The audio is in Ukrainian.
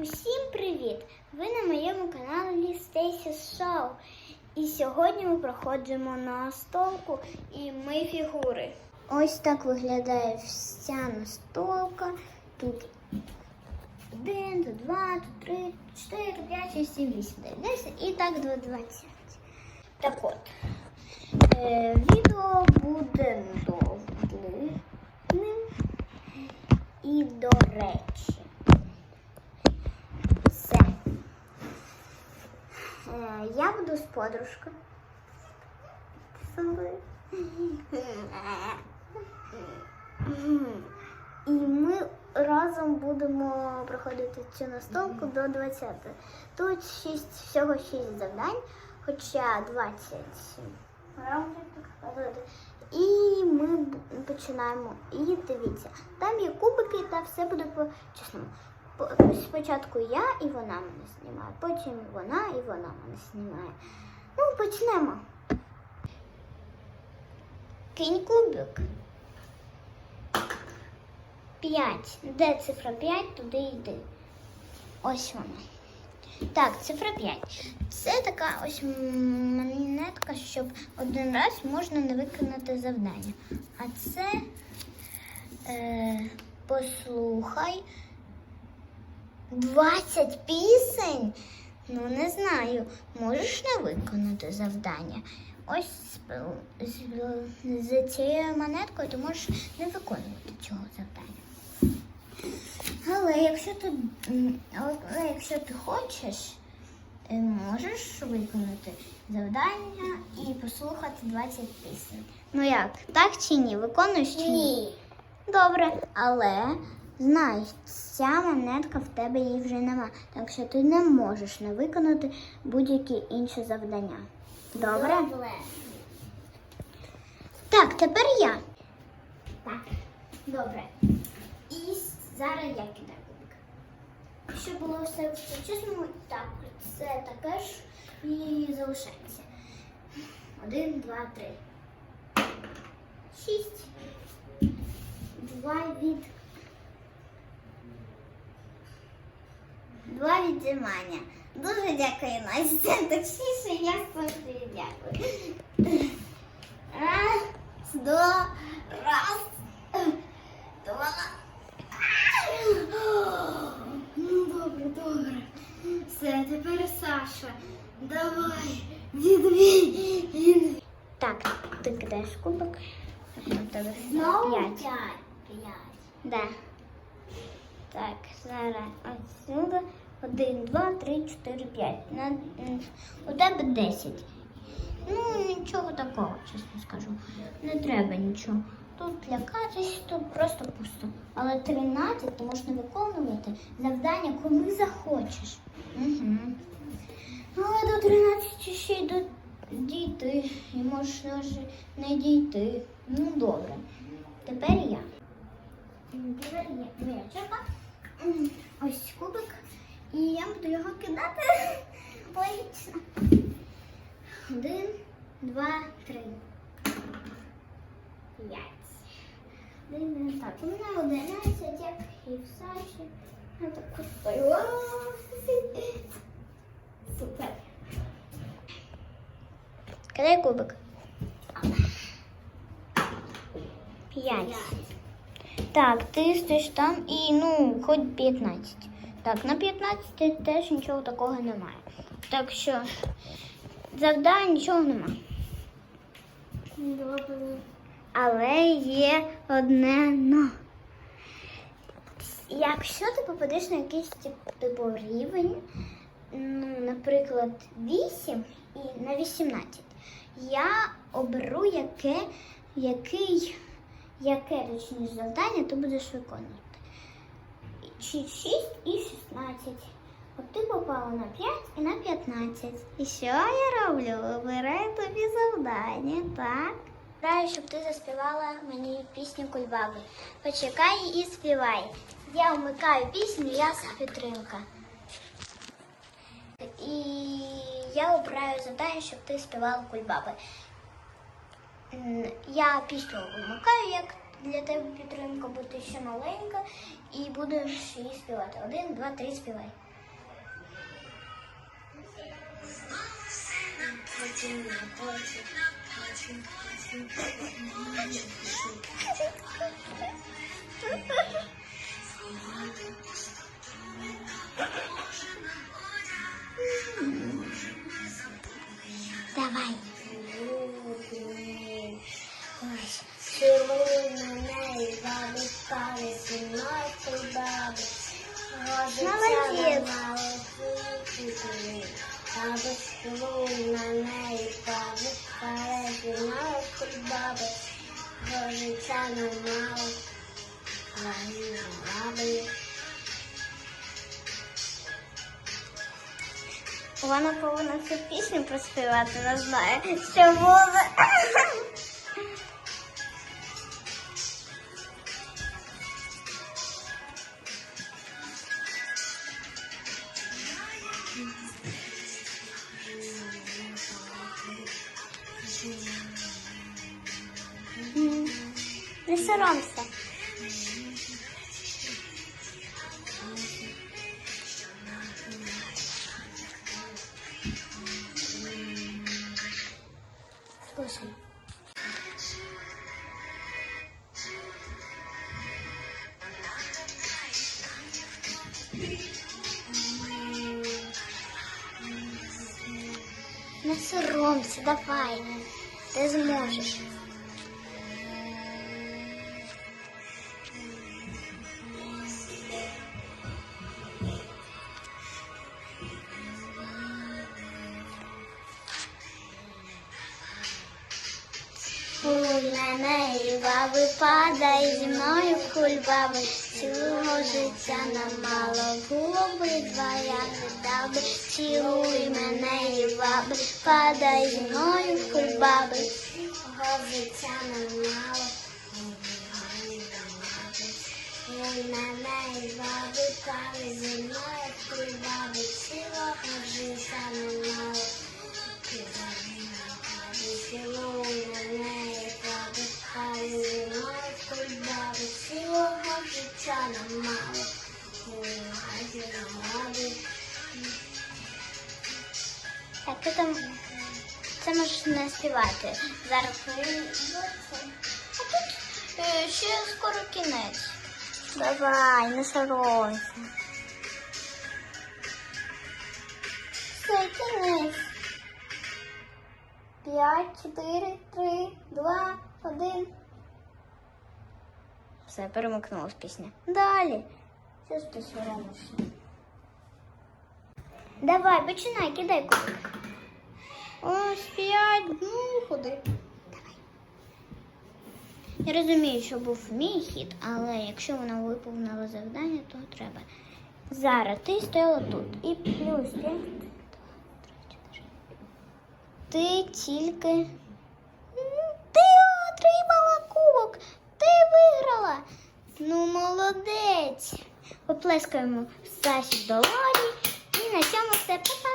Усім привіт! Ви на моєму каналі Стейсі Шоу. І сьогодні ми проходимо настолку і ми фігури. Ось так виглядає вся настолка. Тут один, тут два, тут три, чотири, п'ять, шість, сім, вісім, дев'ять, десять і так до двадцять. Так от, е, відео буде довгим. І до речі. Все. Е, я буду з подружкою. І ми разом будемо проходити цю настолку до 20. Тут 6, всього 6 завдань, хоча 20 раундів. І ми починаємо. І дивіться, там є кубики, та все буде по чесному. По- Спочатку я і вона мене знімає, потім вона і вона мене знімає. Ну, почнемо. Кинь кубик. П'ять. Де цифра 5, туди йди. Ось вона. Так, цифра 5. Це така ось монетка, щоб один раз можна не виконати завдання. А це е, послухай 20 пісень. Ну, не знаю, можеш не виконати завдання. Ось з, з, з цією монеткою ти можеш не виконувати цього завдання. Але якщо ти, але якщо ти хочеш, можеш виконати завдання і послухати 20 пісень. Ну як, так чи ні? Виконуєш чи ні? Ні. Добре, але знай, ця монетка в тебе її вже нема. Так що ти не можеш не виконати будь-які інші завдання. Добре? Добре. Так, тепер я. Так, добре. І зараз я кидаю кубик. Щоб було все по-чесному, так, це таке ж і залишається. Один, два, три. Шість. Два від. Два віджимання. Дуже дякую, Настя. Точніше, я завжди дякую. Раз, два, раз, два. Ну, добре, добре. Все, тепер Саша. Давай, відвій. Так, ти кидаєш кубок. Тебе Знову п'ять. п'ять. П'ять. Да. Так, зараз отсюда. Один, два, три, чотири, п'ять. У тебе десять. Ну, нічого такого, чесно скажу. Не треба нічого. Тут лякатись, тут просто пусто. Але 13 ти можна виконувати завдання, коли захочеш. Угу. Але до 13 ще й до дійти. І можеш навіть не дійти. Ну, добре. Тепер я. Тепер є моя черга. М, Ось кубик. І я буду його кидати. Логічно. Один, два, три. П'ять. Один, так, у мене одинадцять, як і в Саші. Я так купаю. Супер. Кидай кубик. П'ять. Так, ти стоїш там і ну, хоч 15. Так, на 15 теж нічого такого немає. Так що завдань нічого немає. Добре. Але є одне но. Якщо ти попадеш на якийсь типу рівень, ну, наприклад, 8 і на 18, я оберу яке, який, яке точніше завдання ти будеш виконувати. Чи 6 і 16. От ти попала на 5 і на 15. І що я роблю? Вибираю тобі завдання, так? Бажаю, щоб ти заспівала мені пісню Кульбаби. Почекай і співай. Я вмикаю пісню, ясна підтримка. І я обираю завдання, щоб ти співала Кульбаби. Я пісню вмикаю, як для тебе підтримка, ти ще маленька, і будеш її співати. Один, два, три, співай. Давай. Молодець. Баби цілуй мене і баби спали зі мною ти баби. Життя не мало. Країна баби. Вона повинна цю пісню проспівати, не знаю, що буде. Не соромся. Слушай. Не соромся, давай. Ти зможеш. Мене і баби падай зі мною в кульбаби. Цілого життя нам мало було би два, я не дав би. Цілуй мене і баби, падай зі мною в кульбаби. Цілого життя нам мало. Мене ти там це можеш не співати. Зараз. А тут е, ще скоро кінець. Давай, не соромся. Все, кінець. П'ять, чотири, три, два, один. Все, перемикнулась пісня. Далі. Що ж ти соромишся? Давай, починай, кидай кубик. Ось п'ять, ну ходи. Я розумію, що був мій хід, але якщо вона виповнила завдання, то треба. Зараз ти стояла тут. І плюс 5, 2, 3, 4. Ти тільки. Ти отримала кубок! Ти виграла! Ну, молодець! Поплескаємо Саші долоні. І на цьому все. Па-па!